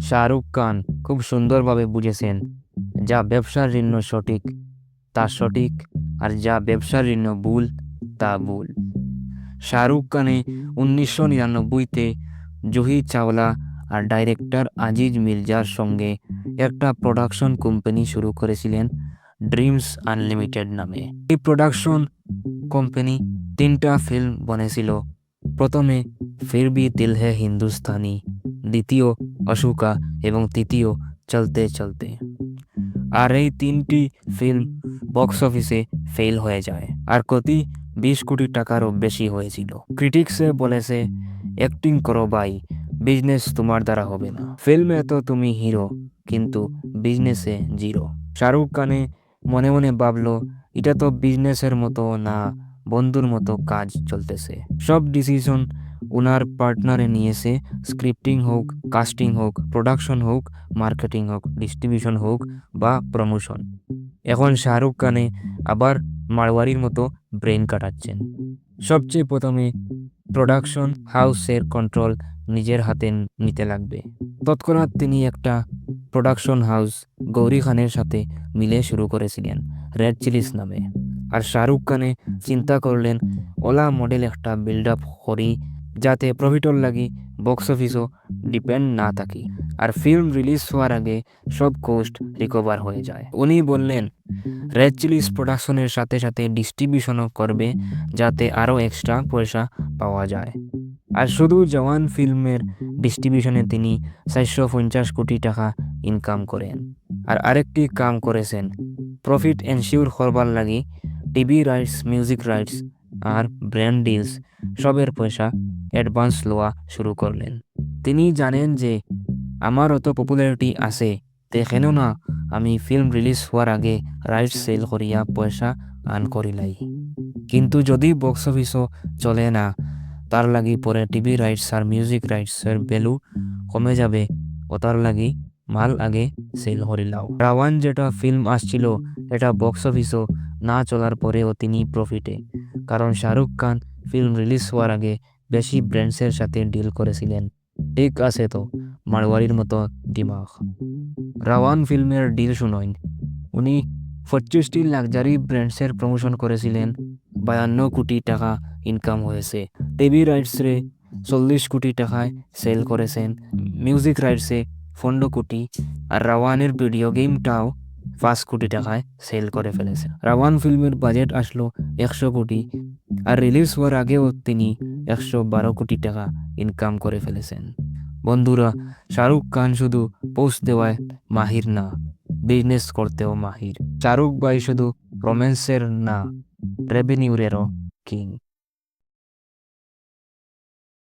শাহরুখ খান খুব সুন্দরভাবে বুঝেছেন যা ব্যবসার জন্য সঠিক, তা সঠিক আর যা ব্যবসার জন্য ভুল, তা ভুল। শাহরুখ খানে উনিশশো নিরানব্বইতে জুহি চাওলা আর ডাইরেক্টর আজিজ মির্জার সঙ্গে একটা প্রোডাকশন কোম্পানি শুরু করেছিলেন ড্রিমস আনলিমিটেড নামে। এই প্রোডাকশন কোম্পানি তিনটা ফিল্ম বনেছিল প্রথমে ফির ভি দিল হে হিন্দুস্তানি, দ্বিতীয় অশোকা এবং তৃতীয় চলতে চলতে। আর এই তিনটি ফিল্ম বক্স অফিসে ফেল হয়ে যায়। আর প্রতি বিশ কোটি টাকারও বেশি হয়েছিল। ক্রিটিক্সে বলেছে অ্যাক্টিং করো ভাই বিজনেস তোমার দ্বারা হবে না। ফিল্মে তো তুমি হিরো কিন্তু বিজনেসে জিরো শাহরুখ খানে মনে মনে ভাবলো, এটা তো বিজনেসের মতো না, বন্ধুর মতো কাজ চলতেছে। সব ডিসিশন ওনার পার্টনারে নিয়েছে স্ক্রিপ্টিং হোক কাস্টিং হোক প্রোডাকশন হোক মার্কেটিং হোক ডিস্ট্রিবিউশন হোক বা প্রমোশন এখন শাহরুখ খানে আবার মারওয়ারির মতো ব্রেন কাটাচ্ছেন। সবচেয়ে প্রথমে প্রোডাকশন হাউসের কন্ট্রোল নিজের হাতে নিতে লাগবে। তৎক্ষণাৎ তিনি একটা প্রোডাকশন হাউস গৌরী খানের সাথে মিলে শুরু করেছিলেন রেড চিলিস নামে। আর শাহরুখ খানে চিন্তা করলেন, ওলা মডেল একটা বিল্ড আপ করি যাতে প্রফিটর লাগি বক্স অফিসও ডিপেন্ড না থাকি। আর ফিল্ম রিলিজ হওয়ার আগে সব কোস্ট রিকভার হয়ে যায়। উনি বললেন রেড চিলিস প্রোডাকশনের সাথে সাথে ডিস্ট্রিবিউশনও করবে যাতে আরও এক্সট্রা পয়সা পাওয়া যায়। আর শুধু জওয়ান ফিল্মের ডিস্ট্রিবিউশনে তিনি চারশো পঞ্চাশ কোটি টাকা ইনকাম করেন। আর আরেকটি কাম করেছেন প্রফিট এনশিওর করবার লাগি টিভি রাইটস মিউজিক রাইটস আর ব্র্যান্ড সবের পয়সা অ্যাডভান্স লওয়া শুরু করলেন। তিনি জানেন যে আমার অত পপুলারিটি আছে তে না আমি ফিল্ম রিলিজ হওয়ার আগে রাইট সেল করিয়া পয়সা আর্ন করিলাই। কিন্তু যদি বক্স অফিসও চলে না, তার লাগি পরে টিভি রাইটস আর মিউজিক রাইটসের ভ্যালু কমে যাবে ও তার লাগি মাল আগে সেল করিলাও। রাওয়ান যেটা ফিল্ম আসছিল, এটা বক্স অফিসও না চলার পরেও তিনি প্রফিটে কারণ শাহরুখ খান ফিল্ম রিলিজ হওয়ার আগে বেশি ব্র্যান্ডসের সাথে ডিল করেছিলেন। ঠিক আছে তো মারওয়ারির মতো দিমাগ। রাওয়ান ফিল্মের ডিল শুনইন উনি পঁচিশটি লাক্সারি ব্র্যান্ডসের প্রমোশন করেছিলেন। বায়ান্ন কোটি টাকা ইনকাম হয়েছে। টিভি রাইটসে চল্লিশ কোটি টাকায় সেল করেছেন। মিউজিক রাইটসে পনেরো কোটি। আর রাওয়ানের ভিডিও গেমটাও পাঁচ কোটি টাকায় সেল করে ফেলেছেন রাওয়ান ফিল্মের বাজেট আসলো একশো কোটি আর রিলিজ হওয়ার আগেও তিনি একশো বারো কোটি টাকা ইনকাম করে ফেলেছেন। বন্ধুরা, শাহরুখ খান শুধু পোস্ট দেওয়ায় মাহির না বিজনেস করতেও মাহির। শাহরুখ ভাই শুধু রোম্যান্সের না রেভিনিউরেরও কিং